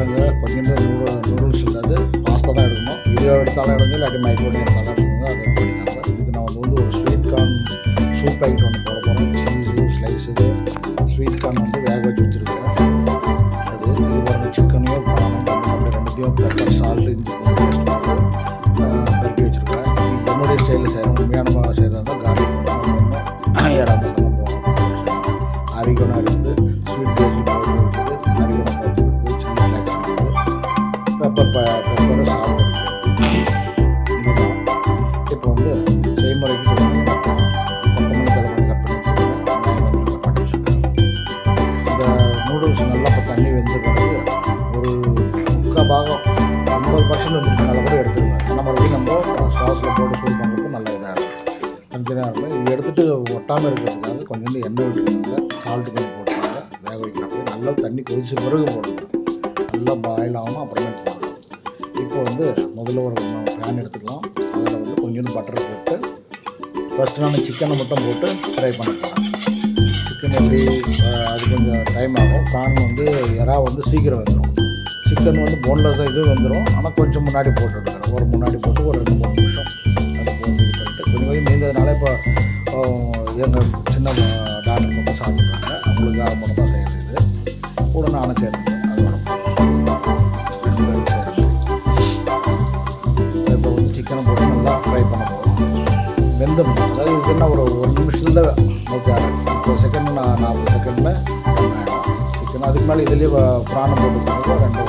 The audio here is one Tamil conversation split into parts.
பாருங்கள் கொஞ்சம் நூறு நூடுல்ஸ் இல்லாது பாஸ்தா தான் எடுக்கணும். இது எடுத்தாலும் எடுங்க இல்லாட்டி மைக்ரோனி எடுத்தாலும் எடுக்கணும் அது பண்ணிக்கலாம் இதுக்கு நான் வந்து ஒரு ஸ்வீட் கார்ன் சூப் ஐட்டம் ஒன்று போட போகிறேன் சீஸு ஸ்லைஸு ஸ்வீட் கார்ன் வந்து வேக வச்சு வச்சுருக்கேன். அது இது பாருங்கள் சிக்கனையும் பழமும் அப்படி ரெண்டுத்தையும் பெப்பர் சால்ட் இஞ்சி பெருக்கி வச்சுருக்கேன். என்னுடைய ஸ்டைலில் செய்கிறேன் உண்மையான செய்முறைக்கு கொத்தமல்லி கட் பண்ணி கட் இந்த நூடுல்ஸ் நல்லா இப்போ தண்ணி வெந்த ஒரு முக்கால் பாகம் ஐம்பது பர்சன்ட் வந்துருக்கு அதை கூட எடுத்துருங்க மறுபடியும் நம்ம சாஸில் போட்டு சூடு பண்ணுறதுக்கு நல்ல இதாக இருக்கும் கொஞ்சம் நேரம் இது எடுத்துகிட்டு ஒட்டாமல் இருக்கிறதுக்காக கொஞ்சோண்டு எண்ணெய் விட்டுருக்காங்க சால்ட்டு கொஞ்சம் போட்டுருக்காங்க வேக வைக்கிறப்ப நல்லா தண்ணி கொதிச்ச பிறகு போடணும் நல்லா பாயில் ஆகும் அப்புறமே இப்போ வந்து முதல்ல ஒரு பேன் எடுத்துக்கலாம். அதில் பட்டர் போட்டு ஃபஸ்ட்டு நான் சிக்கனை மட்டும் போட்டு ஃப்ரை பண்ண சிக்கன் எப்படி அது கொஞ்சம் டைம் ஆகும். கான் வந்து இறா வந்து சீக்கிரம் வந்துடும் சிக்கன் வந்து போன்லெஸ்ஸாக இது வந்துடும் ஆனால் கொஞ்சம் முன்னாடி போட்டுருக்கேன் ஒரு முன்னாடி போட்டு ஒரு ரெண்டு மூணு நிமிஷம். அது போட்டு இது பண்ணிட்டு கொஞ்சம் கொஞ்சம் நீந்ததுனால இப்போ எங்கள் சின்ன டாக்டர் மட்டும் சாப்பிட்றாங்க. அவங்களுக்கு மட்டும் தான் செய்யறது. கூட நானும் சேர்த்துக்கிறேன் ஒரு ஒரு ஓகே முப்பது செகண்ட் நான் நாற்பது செகண்டில் சிக்கன் அதுக்கு மேலே இதுலேயே பிராணம் போட்டு ரெண்டு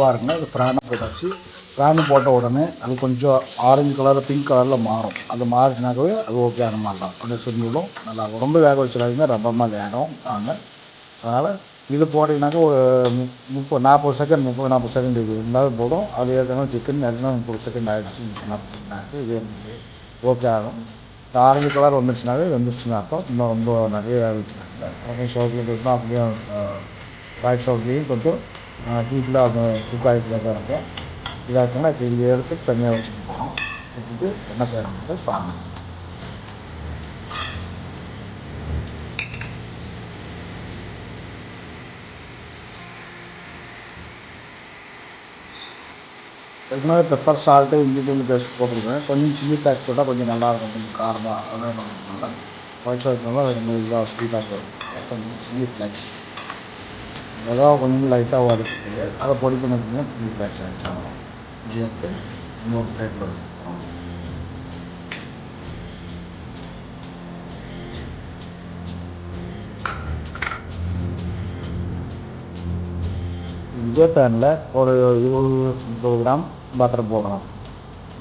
பாருங்கள் அது ஃபேனு போட்டாச்சு ப்ரான் போட்ட உடனே அது கொஞ்சம் ஆரஞ்சு கலரில் பிங்க் கலரில் மாறும். அது மாறினாக்கவே அது ஓகே ஆன மாதிரி தான். அப்படியே சுருங்கிடும் நல்லா ரொம்ப வேக வச்சிடாதீங்க. ரப்பமாக வேகும். வாங்க. அதனால் இது போட்டிங்கனாக்கா ஒரு முப்பது நாற்பது செகண்ட் முப்பது நாற்பது செகண்ட் இது இருந்தாலும் போதும். அது ஏற்கனவே சிக்கன் ஏற்கனவே முப்பது செகண்ட் ஆகிடுச்சு இது ஓகே ஆகும். இந்த ஆரஞ்சு கலர் வந்துச்சுனாவே வந்துருச்சுன்னு அர்த்தம். இன்னும் ரொம்ப நிறைய வேக வச்சுருக்காங்க சோக்கில் அப்படியே ரைட் சைட்லேயும் கொஞ்சம் ஹீட்டில் அந்த குக் ஆகிட்டு தான் இருக்கும் இதாச்சுன்னா இப்போ இது எடுத்து தனியாக வச்சுக்கணும் வச்சுட்டு என்ன செய்யணுங்கிறத பாருங்கள் ஏற்கனவே பெப்பர் சால்ட்டு இஞ்சி தூள் பேஸ்ட் போட்டிருக்கேன். கொஞ்சம் சில்லி பேக் போட்டால் கொஞ்சம் நல்லாயிருக்கும் கொஞ்சம் காரமாக அதான் நல்லா ஒயிட் சாஸ்னால ரெண்டு இதாக ஸ்வீட்டாக இருக்கும். கொஞ்சம் சில்லி ஃப்ளேக்ஸ் ஏதாவது கொஞ்சம் லைட்டாக வதக்கிட்டு அதை பொடி பண்ணி வச்சுக்கோங்க சில்லி ஃப்ளேக்ஸ் இது வந்து இன்னொரு பிளேட்டில் வச்சுருக்கோம் இதே பேனில் ஒரு இருபது முப்பது கிராம் பட்டர் போடலாம்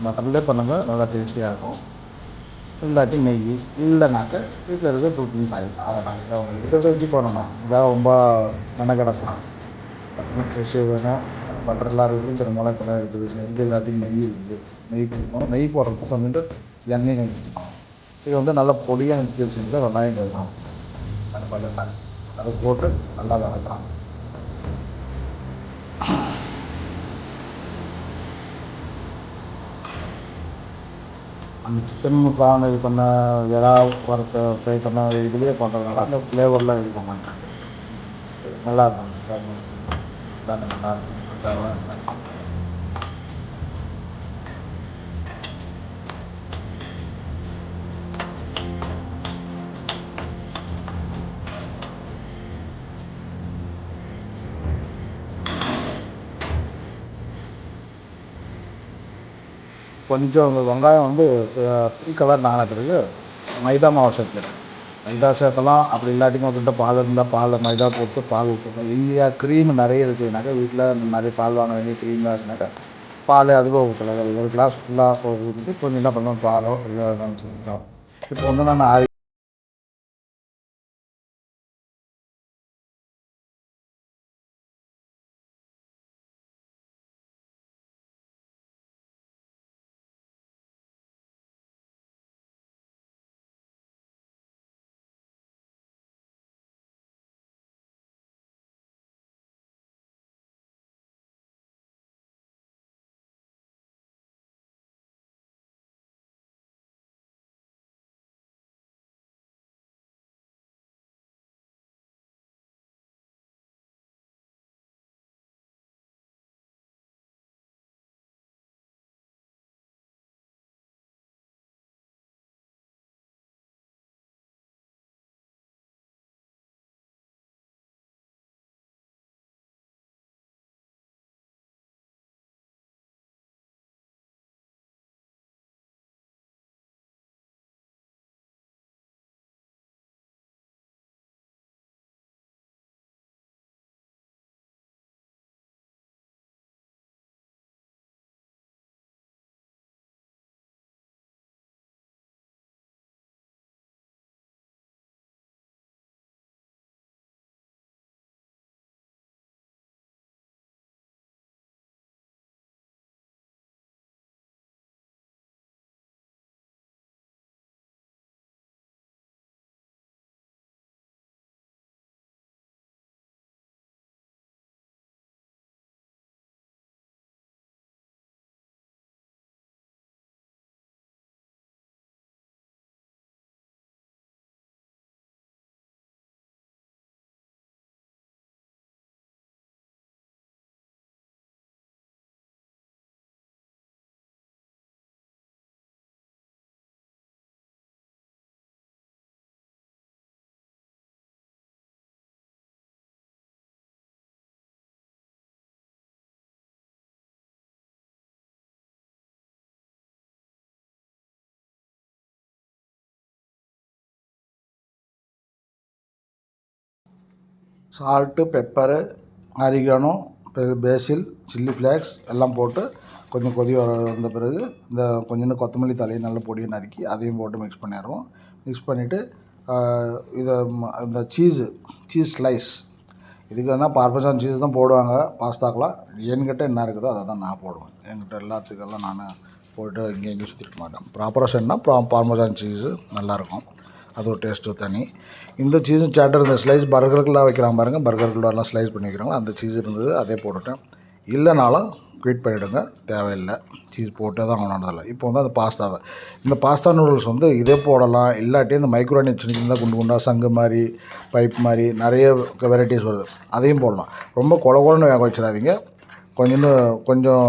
பட்டர்லேயே பண்ணுங்கள் நல்லா டேஸ்டியாக இருக்கும். இல்லாட்டி நெய் இல்லைனாக்க வீட்டில் இருக்க ப்ரோட்டீன் ஆயில் அதை நாங்கள் இருக்கிறத வச்சு பண்ணணும் இதான் ரொம்ப மெனக்கிடக்கும் ஃப்ரெஷ்ஷு வேணும் பட்டர்லாம் இருக்குது சில மிளகு மிளகெல்லாம் இருக்குது நெல் எல்லாத்தையும் நெய் இருக்குது நெய் கொடுக்கணும் நெய் போடுறதுக்கு வந்துட்டு எண்ணெய் நெய் இது வந்து நல்லா பொடியாக நெஞ்சு வச்சுருந்தா வெங்காயம் கேட்கணும் அது பண்ணலாம் அதை போட்டு நல்லா வதக்கலாம் அந்த சிக்கன் ப்ரான் இது பண்ண எறா வறுத்த ஃப்ரை பண்ண இதுலேயே பண்ணுறதுனால அந்த ஃப்ளேவர்லாம் இது பண்ண மாட்டாங்க. நல்லா இருக்கும். நல்லா இருக்கும். கொஞ்சம் வெங்காயம் வந்து பிங்க் கலர் நான மைதா மாவு சேர்த்துக்கிறேன் மைதா சேர்த்தலாம் அப்படி இல்லாட்டியும் வந்துட்டு பால் இருந்தால் பாலில் மைதா போட்டு பால் ஊற்றணும் இல்லையா க்ரீம் நிறைய இருக்குதுனாக்கா வீட்டில் நிறைய பால் வாங்க வேண்டிய க்ரீம்லாம் இருக்குனாக்கா பால் அதுவே ஊற்றலாம் ஒரு கிளாஸ் ஃபுல்லாக ஊற்றிட்டு கொஞ்சம் என்ன பண்ணணும்? பாலோ இல்லை இப்போ வந்து நான் salt pepper oregano basil chilli flakes எல்லாம் போட்டு கொஞ்சம் கொதி வர வந்த பிறகு இந்த கொஞ்சோண்டு கொத்தமல்லி தலையை நல்ல பொடியை நறுக்கி அதையும் போட்டு மிக்ஸ் பண்ணிடுவோம். மிக்ஸ் பண்ணிவிட்டு இதை இந்த சீஸு சீஸ் ஸ்லைஸ் இதுக்கு வேணால் பார்பசான் சீஸ் தான் போடுவாங்க பாஸ்தாக்கெலாம் என்கிட்ட என்ன இருக்குதோ அதை தான் நான் போடுவேன். என்கிட்ட எல்லாத்துக்கெல்லாம் நான் போட்டு இங்கே எங்கேயும் சுற்றிட்டு மாட்டேன். ப்ராப்பராக சொன்னால் ப்ரா பார்மசான் சீஸு நல்லாயிருக்கும் அது ஒரு டேஸ்ட்டு தனி. இந்த சீஸும் சேட்டர் இந்த ஸ்லைஸ் பர்கருக்குலாம் வைக்கிறாங்க பாருங்கள் பர்கருக்குள்ளலாம் ஸ்லைஸ் பண்ணி வைக்கிறாங்க அந்த சீஸ் இருந்தது அதே போட்டுட்டேன். இல்லைனாலும் குயிட் பண்ணிவிடுங்க தேவையில்லை. சீஸ் போட்டே தான் ஆகணுன்றதில்ல இப்போ வந்து அந்த பாஸ்தாவை. இந்த பாஸ்தா நூடுல்ஸ் வந்து இதே போடலாம். இல்லாட்டி இந்த மைக்ரோனி சின்ன சின்னதாக குண்டு குண்டாக சங்கு மாதிரி பைப் மாதிரி நிறைய வெரைட்டிஸ் வருது. அதையும் போடலாம். ரொம்ப கொல கொலன்னு வேக வச்சிடாதீங்க. கொஞ்சம் கொஞ்சம்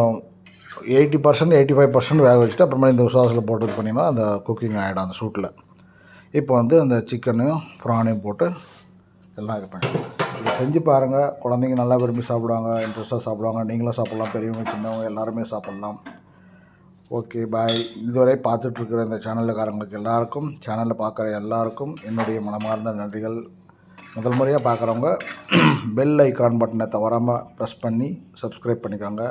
eighty percent eighty five percent வேக வச்சுட்டு அப்புறமா இந்த விசுவாசத்தில் போட்டு பண்ணிங்கன்னா அந்த குக்கிங் ஆகிடும் அந்த சூட்டில் இப்போ வந்து அந்த சிக்கனையும் ப்ரானையும் போட்டு எல்லாம் இது பண்ணி இதை செஞ்சு பாருங்கள் குழந்தைங்க நல்லா விரும்பி சாப்பிடுவாங்க இன்ட்ரெஸ்ட்டாக சாப்பிடுவாங்க. நீங்களும் சாப்பிட்லாம் பெரியவங்க சின்னவங்க எல்லாருமே சாப்பிட்லாம். ஓகே பாய் இதுவரை பார்த்துட்ருக்கிற இந்த சேனலுக்காரங்களுக்கு எல்லாருக்கும் சேனலில் பார்க்குற எல்லாருக்கும் என்னுடைய மனமார்ந்த நன்றிகள். முதல் முறையாக பார்க்குறவங்க பெல் ஐக்கான் பட்டனை தவறாமல் ப்ரெஸ் பண்ணி சப்ஸ்கிரைப் பண்ணிக்கோங்க.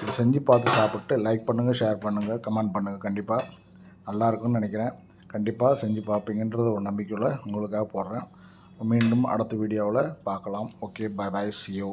இது செஞ்சு பார்த்து சாப்பிட்டு லைக் பண்ணுங்கள் ஷேர் பண்ணுங்கள் கமெண்ட் பண்ணுங்கள் கண்டிப்பாக நல்லாயிருக்குன்னு நினைக்கிறேன். கண்டிப்பாக செஞ்சு பார்ப்பீங்கன்றது ஒரு நம்பிக்கையில் உங்களுக்காக போடுறேன். மீண்டும் அடுத்த வீடியோவில் பார்க்கலாம். Okay bye by சியோ